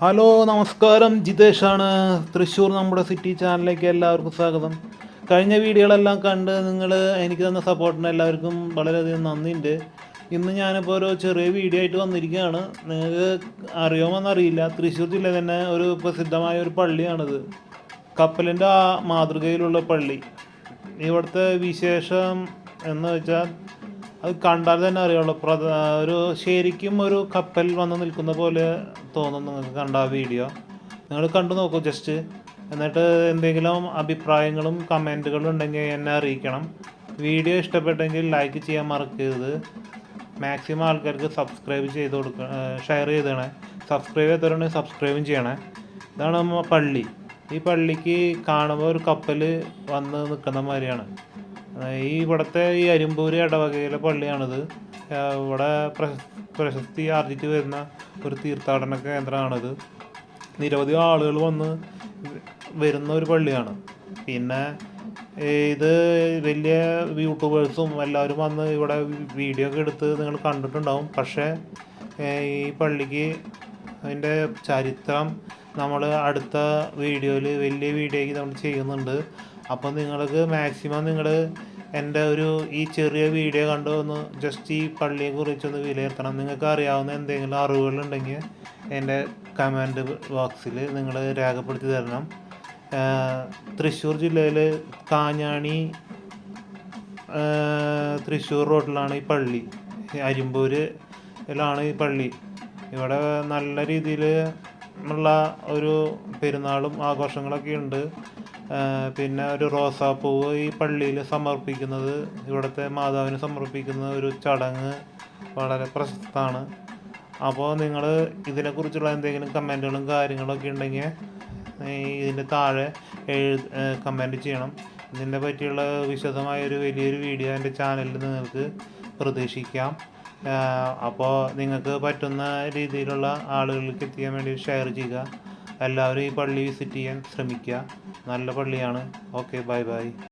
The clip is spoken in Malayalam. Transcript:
ഹലോ നമസ്കാരം. ജിതേഷാണ്. തൃശ്ശൂർ നമ്മുടെ സിറ്റി ചാനലിലേക്ക് എല്ലാവർക്കും സ്വാഗതം. കഴിഞ്ഞ വീഡിയോകളെല്ലാം കണ്ട് നിങ്ങൾ എനിക്ക് തന്ന സപ്പോർട്ടിന് എല്ലാവർക്കും വളരെയധികം നന്ദിയുണ്ട്. ഇന്ന് ഞാനിപ്പോൾ ഒരു ചെറിയ വീഡിയോ ആയിട്ട് വന്നിരിക്കുകയാണ്. നിങ്ങൾക്ക് അറിയാമെന്നറിയില്ല. തൃശ്ശൂർ ജില്ലയിൽ തന്നെ ഒരു പ്രസിദ്ധമായ ഒരു പള്ളിയാണിത്. കപ്പലിന്റെ ആ മാതൃകയിലുള്ള പള്ളി. ഇവിടുത്തെ വിശേഷം എന്ന് വെച്ചാൽ അത് കണ്ടാൽ തന്നെ അറിയുള്ളൂ പ്രധാ ഒരു ശരിക്കും ഒരു കപ്പൽ വന്ന് നിൽക്കുന്ന പോലെ തോന്നും നിങ്ങൾക്ക് കണ്ട ആ വീഡിയോ. നിങ്ങൾ കണ്ടു നോക്കൂ ജസ്റ്റ് എന്നിട്ട് എന്തെങ്കിലും അഭിപ്രായങ്ങളും കമന്റുകളും ഉണ്ടെങ്കിൽ എന്നെ അറിയിക്കണം. വീഡിയോ ഇഷ്ടപ്പെട്ടെങ്കിൽ ലൈക്ക് ചെയ്യാൻ മറക്കരുത്. മാക്സിമം ആൾക്കാർക്ക് സബ്സ്ക്രൈബ് ചെയ്ത് കൊടുക്ക ഷെയർ ചെയ്തേണേ. സബ്സ്ക്രൈബ് ചെയ്തവരുണ്ടെങ്കിൽ സബ്സ്ക്രൈബും ചെയ്യണേ. ഇതാണ് പള്ളി. ഈ പള്ളിക്ക് കാണുമ്പോൾ ഒരു കപ്പൽ വന്ന് നിൽക്കുന്ന മാതിരിയാണ്. ഈ ഇവിടുത്തെ ഈ അരിമ്പൂര് ഇടവകയിലെ പള്ളിയാണിത്. ഇവിടെ പ്രശ- പ്രശസ്തി ആർജിച്ച് വരുന്ന ഒരു തീർത്ഥാടന കേന്ദ്രമാണിത്. നിരവധി ആളുകൾ വന്ന് വരുന്ന ഒരു പള്ളിയാണ്. പിന്നെ ഇത് വലിയ യൂട്യൂബേഴ്സും എല്ലാവരും വന്ന് ഇവിടെ വീഡിയോ ഒക്കെ എടുത്ത് നിങ്ങൾ കണ്ടിട്ടുണ്ടാവും. പക്ഷേ ഈ പള്ളിക്ക് അതിന്റെ ചരിത്രം നമ്മൾ അടുത്ത വീഡിയോയിൽ വലിയ വീഡിയോയ്ക്ക് നമ്മൾ ചെയ്യുന്നുണ്ട്. അപ്പോൾ നിങ്ങൾക്ക് മാക്സിമം നിങ്ങൾ എന്റെ ഒരു ഈ ചെറിയ വീഡിയോ കണ്ട് ഒന്ന് ജസ്റ്റ് ഈ പള്ളിയെ കുറിച്ചൊന്ന് വിലയിരുത്തണം. നിങ്ങൾക്ക് അറിയാവുന്ന എന്തെങ്കിലും അറിവുകളുണ്ടെങ്കിൽ എന്റെ കമന്റ് ബോക്സിൽ നിങ്ങൾ രേഖപ്പെടുത്തി തരണം. തൃശ്ശൂർ ജില്ലയിൽ കാഞ്ഞാണി തൃശ്ശൂർ റോഡിലാണ് ഈ പള്ളി. അരിമ്പൂരിലാണ് ഈ പള്ളി. ഇവിടെ നല്ല രീതിയിൽ ഉള്ള ഒരു പെരുന്നാളും ആഘോഷങ്ങളൊക്കെ ഉണ്ട്. പിന്നെ ഒരു റോസാപ്പൂവ് ഈ പള്ളിയിൽ സമർപ്പിക്കുന്നത് ഇവിടുത്തെ മാതാവിന് സമർപ്പിക്കുന്ന ഒരു ചടങ്ങ് വളരെ പ്രശസ്തമാണ്. അപ്പോൾ നിങ്ങൾ ഇതിനെക്കുറിച്ചുള്ള എന്തെങ്കിലും കമന്റുകളും കാര്യങ്ങളൊക്കെ ഉണ്ടെങ്കിൽ ഇതിന്റെ താഴെ എഴു കമന്റ് ചെയ്യണം. ഇതിനെ പറ്റിയുള്ള വിശദമായ ഒരു വലിയൊരു വീഡിയോ എന്റെ ചാനലിൽ നിങ്ങൾക്ക് പ്രതീക്ഷിക്കാം. അപ്പോൾ നിങ്ങൾക്ക് പറ്റുന്ന രീതിയിലുള്ള ആളുകളിലേക്ക് എത്തിക്കാൻ വേണ്ടി ഷെയർ ചെയ്യുക. എല്ലാവരും ഈ പള്ളി വിസിറ്റ് ചെയ്യാൻ ശ്രമിക്കുക. നല്ല പള്ളിയാണ്. Okay bye bye